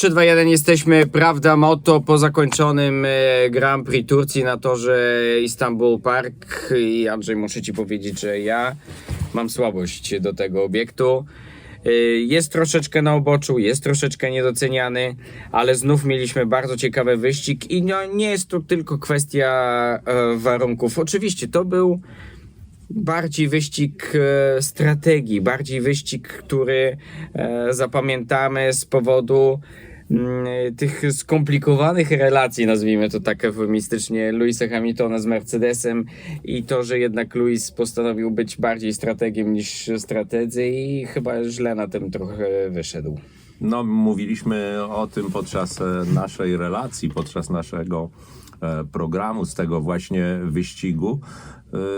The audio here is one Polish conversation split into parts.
3, 2, 1 jesteśmy, prawda, moto po zakończonym e, Grand Prix Turcji na torze Istanbul Park i Andrzej muszę Ci powiedzieć, że ja mam słabość do tego obiektu. E, Jest troszeczkę na uboczu, jest troszeczkę niedoceniany, ale znów mieliśmy bardzo ciekawy wyścig i no, nie jest to tylko kwestia e, warunków. Oczywiście to był bardziej wyścig strategii, bardziej wyścig, który zapamiętamy z powodu tych skomplikowanych relacji, nazwijmy to tak eufemistycznie, Louisa Hamiltona z Mercedesem i to, że jednak Louis postanowił być bardziej strategiem niż stratedzy i chyba źle na tym trochę wyszedł. No, mówiliśmy o tym podczas e, naszej relacji, podczas naszego e, programu z tego właśnie wyścigu.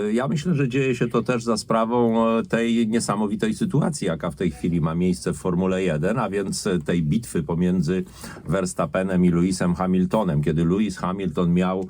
E, Ja myślę, że dzieje się to też za sprawą tej niesamowitej sytuacji, jaka w tej chwili ma miejsce w Formule 1, a więc tej bitwy pomiędzy Verstappenem i Lewisem Hamiltonem, kiedy Lewis Hamilton miał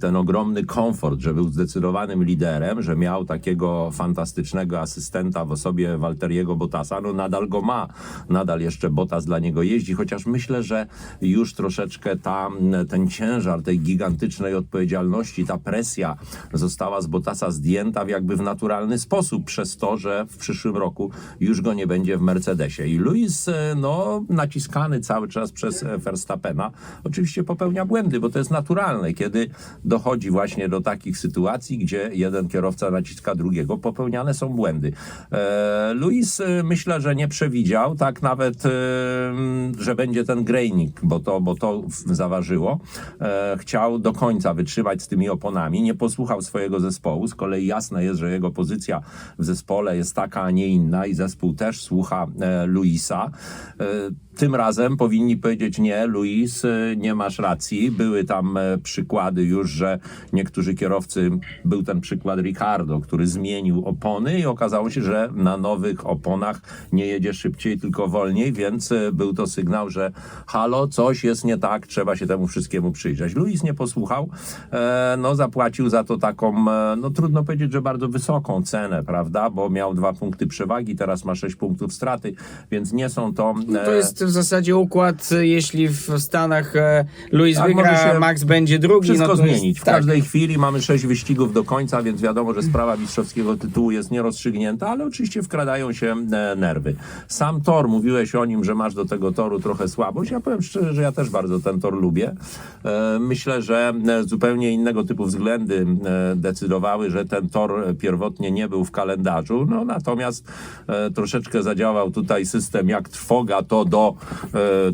ten ogromny komfort, że był zdecydowanym liderem, że miał takiego fantastycznego asystenta w osobie Walteriego Bottasa, no nadal go ma, nadal jeszcze dla niego jeździ, chociaż myślę, że już troszeczkę ta, ten ciężar tej gigantycznej odpowiedzialności, ta presja została z Bottasa zdjęta w jakby w naturalny sposób przez to, że w przyszłym roku już go nie będzie w Mercedesie. I Lewis, e, no, naciskany cały czas przez e, Verstappena, oczywiście popełnia błędy, bo to jest naturalne, kiedy dochodzi właśnie do takich sytuacji, gdzie jeden kierowca naciska drugiego, popełniane są błędy. E, Lewis e, myślę, że nie przewidział, tak nawet, że będzie ten grejnik, bo to, bo to zaważyło. E, chciał do końca wytrzymać z tymi oponami, nie posłuchał swojego zespołu. Z kolei jasne jest, że jego pozycja w zespole jest taka, a nie inna i zespół też słucha e, Luisa. E, tym razem powinni powiedzieć nie, Luis, nie masz racji. Były tam przykłady już, że niektórzy kierowcy, był ten przykład Ricardo, który zmienił opony i okazało się, że na nowych oponach nie jedzie szybciej, tylko wolniej, więc e, był to sygnał, że halo, coś jest nie tak, trzeba się temu wszystkiemu przyjrzeć. Luis nie posłuchał, e, no zapłacił za to taką, e, no trudno powiedzieć, że bardzo wysoką cenę, prawda, bo miał dwa punkty przewagi, teraz ma sześć punktów straty, więc nie są to... No to e, jest w zasadzie układ, jeśli w Stanach Louis Tak, wygra, Max będzie drugi. wszystko no to jest- zmienić. W tak. każdej chwili mamy sześć wyścigów do końca, więc wiadomo, że sprawa mistrzowskiego tytułu jest nierozstrzygnięta, ale oczywiście wkradają się nerwy. Sam tor, mówiłeś o nim, że masz do tego toru trochę słabość. Ja powiem szczerze, że ja też bardzo ten tor lubię. E, Myślę, że e, zupełnie innego typu względy e, decydowały, że ten tor pierwotnie nie był w kalendarzu. No natomiast troszeczkę zadziałał tutaj system jak trwoga to do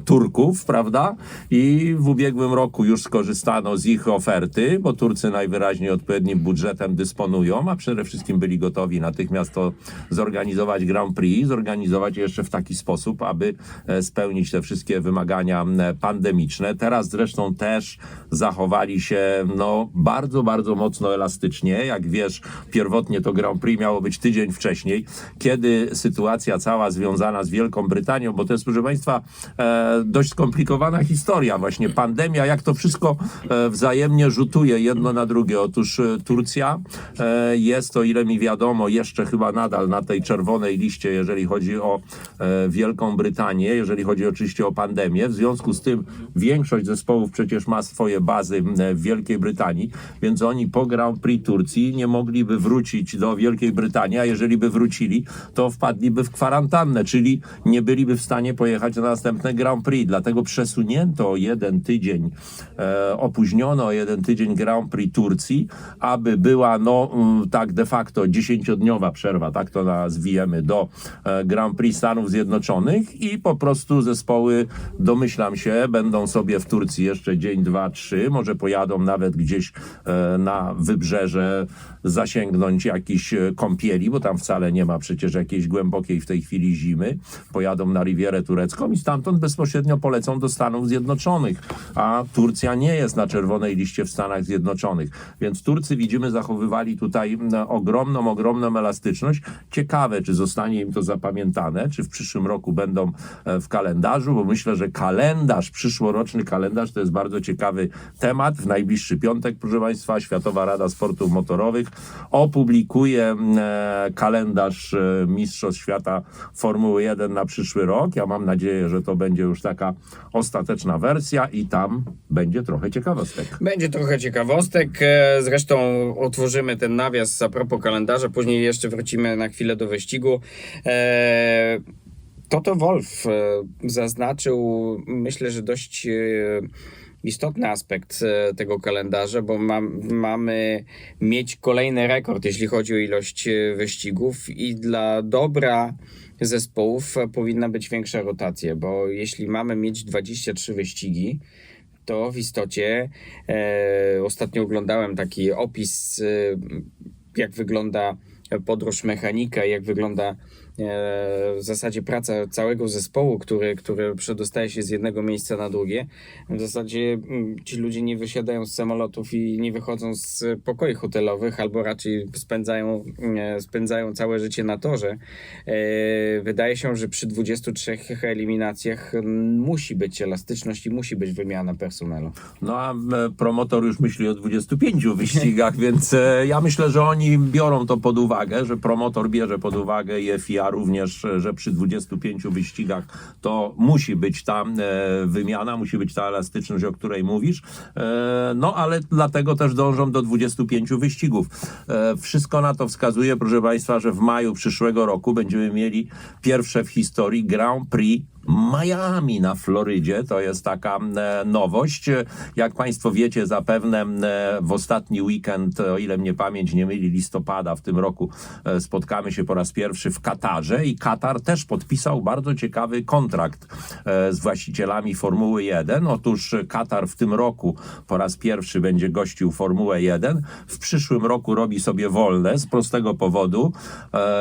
Turków, prawda? I w ubiegłym roku już skorzystano z ich oferty, bo Turcy najwyraźniej odpowiednim budżetem dysponują, a przede wszystkim byli gotowi natychmiast to zorganizować Grand Prix, zorganizować je jeszcze w taki sposób, aby spełnić te wszystkie wymagania m, pandemiczne. Teraz zresztą też zachowali się no, bardzo, bardzo mocno elastycznie. Jak wiesz, pierwotnie to Grand Prix miało być tydzień wcześniej, kiedy sytuacja cała związana z Wielką Brytanią, bo to jest, proszę Państwa, e, dość skomplikowana historia, właśnie pandemia, jak to wszystko e, wzajemnie rzutuje jedno na drugie. Otóż e, Turcja e, jest, o ile mi wiadomo, jeszcze chyba nadal na tej czerwonej liście, jeżeli chodzi o e, Wielką Brytanię, jeżeli chodzi oczywiście o pandemię. W związku z tym większość zespołów przecież ma swoje bazy w Wielkiej Brytanii, więc oni po Grand Prix Turcji nie mogliby wrócić do Wielkiej Brytanii, a jeżeli by wrócili, to wpadliby w kwarantannę, czyli nie byliby w stanie pojechać na następne Grand Prix. Dlatego przesunięto o jeden tydzień, e, opóźniono o jeden tydzień Grand Prix Turcji, aby była no tak de facto dziesięciodniowa przerwa, tak to nazwijemy, do e, Grand Prix Stanów Zjednoczonych i po prostu zespoły, domyślam się, będą sobie w Turcji jeszcze dzień, dwa, trzy, może pojadą nawet gdzieś e, na wybrzeże zasięgnąć jakiś e, kąpieli, bo tam wcale nie ma przecież jakiejś głębokiej w tej chwili zimy. Pojadą na Rivierę Turecką i stamtąd bezpośrednio polecą do Stanów Zjednoczonych, a Turcja nie jest na czerwonej liście w Stanach Zjednoczonych. Więc Turcy, widzimy, zachowywali tutaj ogromną, ogromną elastyczność. Ciekawe, czy zostanie im to zapamiętane, czy w przyszłym roku będą e, w kalendarzu, bo myślę, że kalendarz, przyszłoroczny kalendarz to jest bardzo ciekawy temat. W najbliższy piątek, proszę Państwa, Światowa Rada Sportów Motorowych opublikuje e, kalendarz e, Mistrzostw Świata Formuły 1 na przyszły rok. Ja mam nadzieję, że to będzie już taka ostateczna wersja i tam będzie trochę ciekawostek. Będzie trochę ciekawostek. e, Zresztą otworzymy ten nawias a propos kalendarza. Później jeszcze wrócimy na chwilę do wyścigu. Toto Wolf zaznaczył, myślę, że dość istotny aspekt e, tego kalendarza, bo mam, mamy mieć kolejny rekord, jeśli chodzi o ilość e, wyścigów i dla dobra zespołów e, powinna być większa rotacja, bo jeśli mamy mieć 23 wyścigi, to w istocie e, ostatnio oglądałem taki opis, e, jak wygląda podróż mechanika, jak wygląda e, w zasadzie praca całego zespołu, który, który przedostaje się z jednego miejsca na drugie. W zasadzie mm, ci ludzie nie wysiadają z samolotów i nie wychodzą z pokoi hotelowych, albo raczej spędzają, e, spędzają całe życie na torze. E, Wydaje się, że przy 23 eliminacjach mm, musi być elastyczność i musi być wymiana personelu. No a promotor już myśli o 25 wyścigach, więc ja myślę, że oni biorą to pod uwagę, że promotor bierze pod uwagę i FIA również, że przy 25 wyścigach to musi być ta e, wymiana, musi być ta elastyczność, o której mówisz. E, no ale dlatego też dążą do 25 wyścigów. E, wszystko na to wskazuje, proszę Państwa, że w maju przyszłego roku będziemy mieli pierwsze w historii Grand Prix Miami na Florydzie. To jest taka e, nowość. Jak Państwo wiecie, zapewne e, w ostatni weekend, o ile mnie pamięć nie myli, listopada w tym roku e, spotkamy się po raz pierwszy w Katarze i Katar też podpisał bardzo ciekawy kontrakt z właścicielami Formuły 1. Otóż Katar w tym roku po raz pierwszy będzie gościł Formułę 1. W przyszłym roku robi sobie wolne z prostego powodu.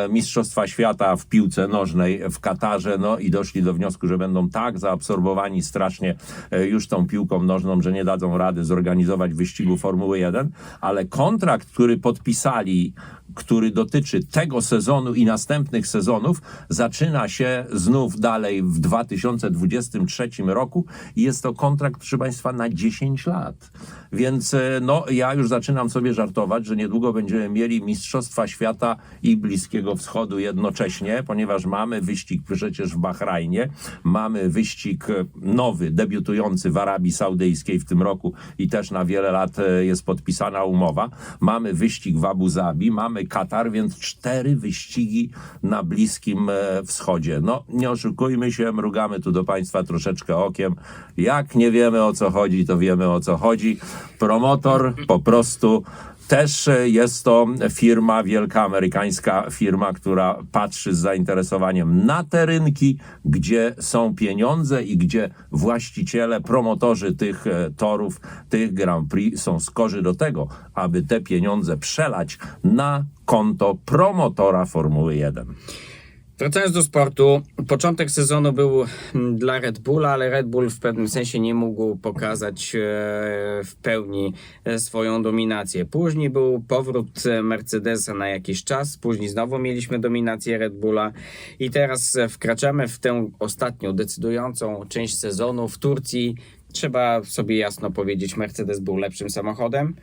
Mistrzostwa Świata w piłce nożnej w Katarze, no i doszli do wniosku, że będą tak zaabsorbowani strasznie e, już tą piłką nożną, że nie dadzą rady zorganizować wyścigu Formuły 1, ale kontrakt, który podpisali, który dotyczy tego sezonu i następnych sezonów, zaczyna się znów dalej w 2023 roku i jest to kontrakt, proszę Państwa, na 10 lat. Więc e, no, ja już zaczynam sobie żartować, że niedługo będziemy mieli Mistrzostwa Świata i Bliskiego Wschodu jednocześnie, ponieważ mamy wyścig przecież w Bahrajnie, mamy wyścig e, nowy, debiutujący w Arabii Saudyjskiej w tym roku i też na wiele lat e, jest podpisana umowa. Mamy wyścig w Abu Zabi, mamy Katar, więc cztery wyścigi na Bliskim e, Wschodzie. No, nie oszukujmy się, mrugamy tu do Państwa troszeczkę okiem. Jak nie wiemy o co chodzi, to wiemy o co chodzi. Promotor po prostu też e, jest to firma, wielka amerykańska firma, która patrzy z zainteresowaniem na te rynki, gdzie są pieniądze i gdzie właściciele, promotorzy tych e, torów, tych Grand Prix są skorzy do tego, aby te pieniądze przelać na konto promotora Formuły 1. Wracając do sportu, początek sezonu był mm, dla Red Bulla, ale Red Bull w pewnym sensie nie mógł pokazać e, w pełni e, swoją dominację. Później był powrót e, Mercedesa na jakiś czas, później znowu mieliśmy dominację Red Bulla i teraz wkraczamy w tę ostatnią, decydującą część sezonu w Turcji. Trzeba sobie jasno powiedzieć, Mercedes był lepszym samochodem.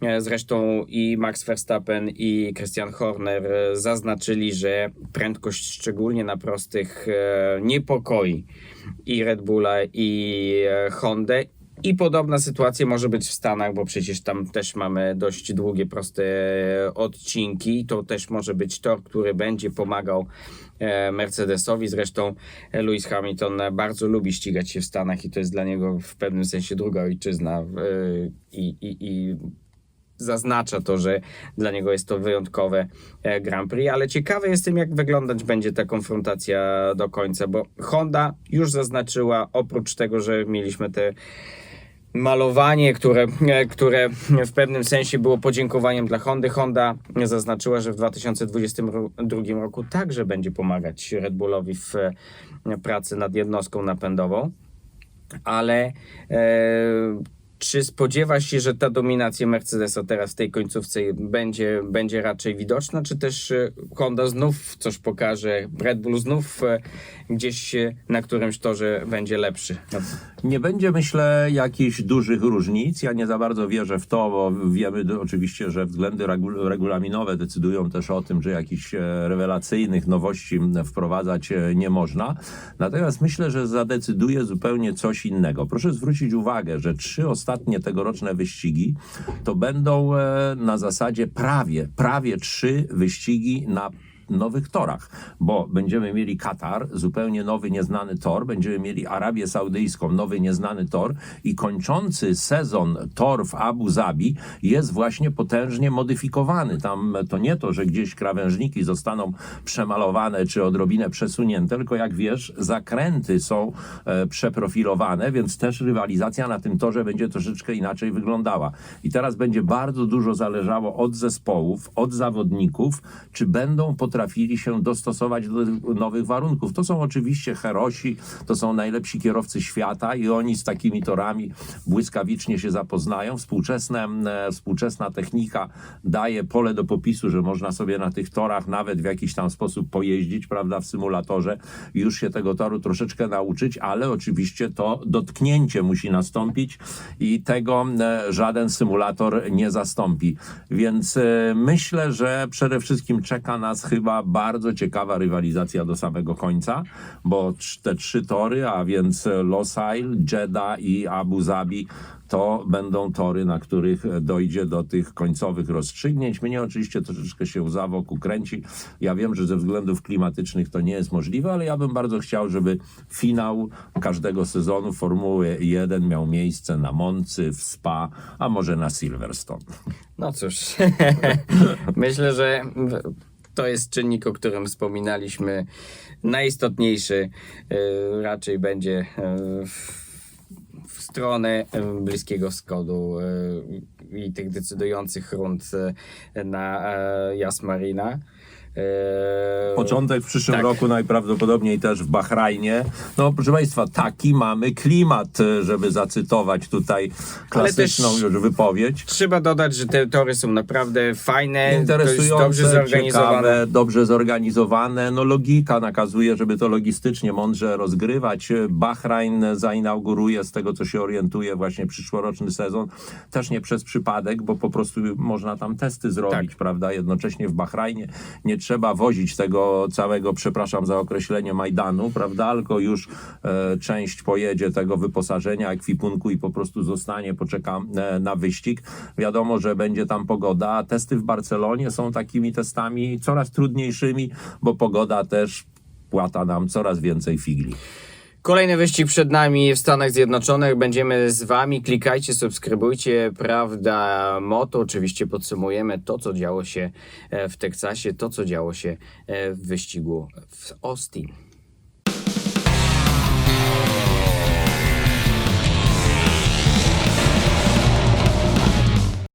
E, Zresztą i Max Verstappen i Christian Horner e, zaznaczyli, że prędkość szczególnie na prostych e, niepokoi i Red Bulla i Hondę. I podobna sytuacja może być w Stanach, bo przecież tam też mamy dość długie, proste odcinki. To też może być tor, który będzie pomagał e, Mercedesowi. Zresztą Lewis Hamilton bardzo lubi ścigać się w Stanach i to jest dla niego w pewnym sensie druga ojczyzna. e, I, i, i zaznacza to, że dla niego jest to wyjątkowe e, Grand Prix, ale ciekawy jestem, jak wyglądać będzie ta konfrontacja do końca, bo Honda już zaznaczyła, oprócz tego, że mieliśmy te malowanie, które, e, które w pewnym sensie było podziękowaniem dla Hondy. Honda zaznaczyła, że w 2022 roku także będzie pomagać Red Bullowi w e, pracy nad jednostką napędową, ale e, czy spodziewa się, że ta dominacja Mercedesa teraz w tej końcówce będzie, będzie raczej widoczna, czy też e, Honda znów coś pokaże, Red Bull znów e, gdzieś e, na którymś torze będzie lepszy? No, Nie będzie, myślę, jakichś dużych różnic. Ja nie za bardzo wierzę w to, bo wiemy oczywiście, że względy regu- regulaminowe decydują też o tym, że jakichś rewelacyjnych nowości wprowadzać nie można. Natomiast myślę, że zadecyduje zupełnie coś innego. Proszę zwrócić uwagę, że trzy ostatnie tegoroczne wyścigi to będą e, na zasadzie prawie, prawie trzy wyścigi na nowych torach, bo będziemy mieli Katar, zupełnie nowy, nieznany tor, będziemy mieli Arabię Saudyjską, nowy, nieznany tor i kończący sezon tor w Abu Zabi jest właśnie potężnie modyfikowany. Tam to nie to, że gdzieś krawężniki zostaną przemalowane czy odrobinę przesunięte, tylko jak wiesz, zakręty są e, przeprofilowane, więc też rywalizacja na tym torze będzie troszeczkę inaczej wyglądała. I teraz będzie bardzo dużo zależało od zespołów, od zawodników, czy będą potrafili się dostosować do nowych warunków. To są oczywiście herosi, to są najlepsi kierowcy świata i oni z takimi torami błyskawicznie się zapoznają. Współczesne, e, współczesna technika daje pole do popisu, że można sobie na tych torach nawet w jakiś tam sposób pojeździć, prawda, w symulatorze już się tego toru troszeczkę nauczyć, ale oczywiście to dotknięcie musi nastąpić i tego e, żaden symulator nie zastąpi. Więc e, myślę, że przede wszystkim czeka nas chyba bardzo ciekawa rywalizacja do samego końca, bo te trzy tory, a więc Losail, Jeddah i Abu Zabi to będą tory, na których dojdzie do tych końcowych rozstrzygnięć. Mnie oczywiście troszeczkę się łza wokół kręci. Ja wiem, że ze względów klimatycznych to nie jest możliwe, ale ja bym bardzo chciał, żeby finał każdego sezonu Formuły 1 miał miejsce na Moncy, w Spa, a może na Silverstone. No cóż, myślę, że to jest czynnik, o którym wspominaliśmy. Najistotniejszy e, raczej będzie e, w, w stronę e, Bliskiego Wschodu i tych decydujących rund na Jasmarina. E, Początek w przyszłym Tak. roku najprawdopodobniej też w Bahrajnie. No proszę Państwa, taki mamy klimat, e, żeby zacytować tutaj klasyczną już wypowiedź. Trzeba dodać, że te tory są naprawdę fajne, interesujące, dobrze zorganizowane. ciekawe, dobrze zorganizowane. No logika nakazuje, żeby to logistycznie mądrze rozgrywać. Bahrajn zainauguruje, z tego co się orientuje, właśnie przyszłoroczny sezon. Też nie przez przypadek, bo po prostu można tam testy zrobić, Tak. prawda? Jednocześnie w Bahrajnie nie trzeba wozić tego całego, przepraszam za określenie, Majdanu, prawda? Tylko już e, część pojedzie tego wyposażenia, ekwipunku i po prostu zostanie, poczeka e, na wyścig. Wiadomo, że będzie tam pogoda, testy w Barcelonie są takimi testami coraz trudniejszymi, bo pogoda też płata nam coraz więcej figli. Kolejny wyścig przed nami w Stanach Zjednoczonych. Będziemy z Wami. Klikajcie, subskrybujcie. Prawda Moto. Oczywiście podsumujemy to, co działo się e, w Teksasie, to, co działo się e, w wyścigu w Austin.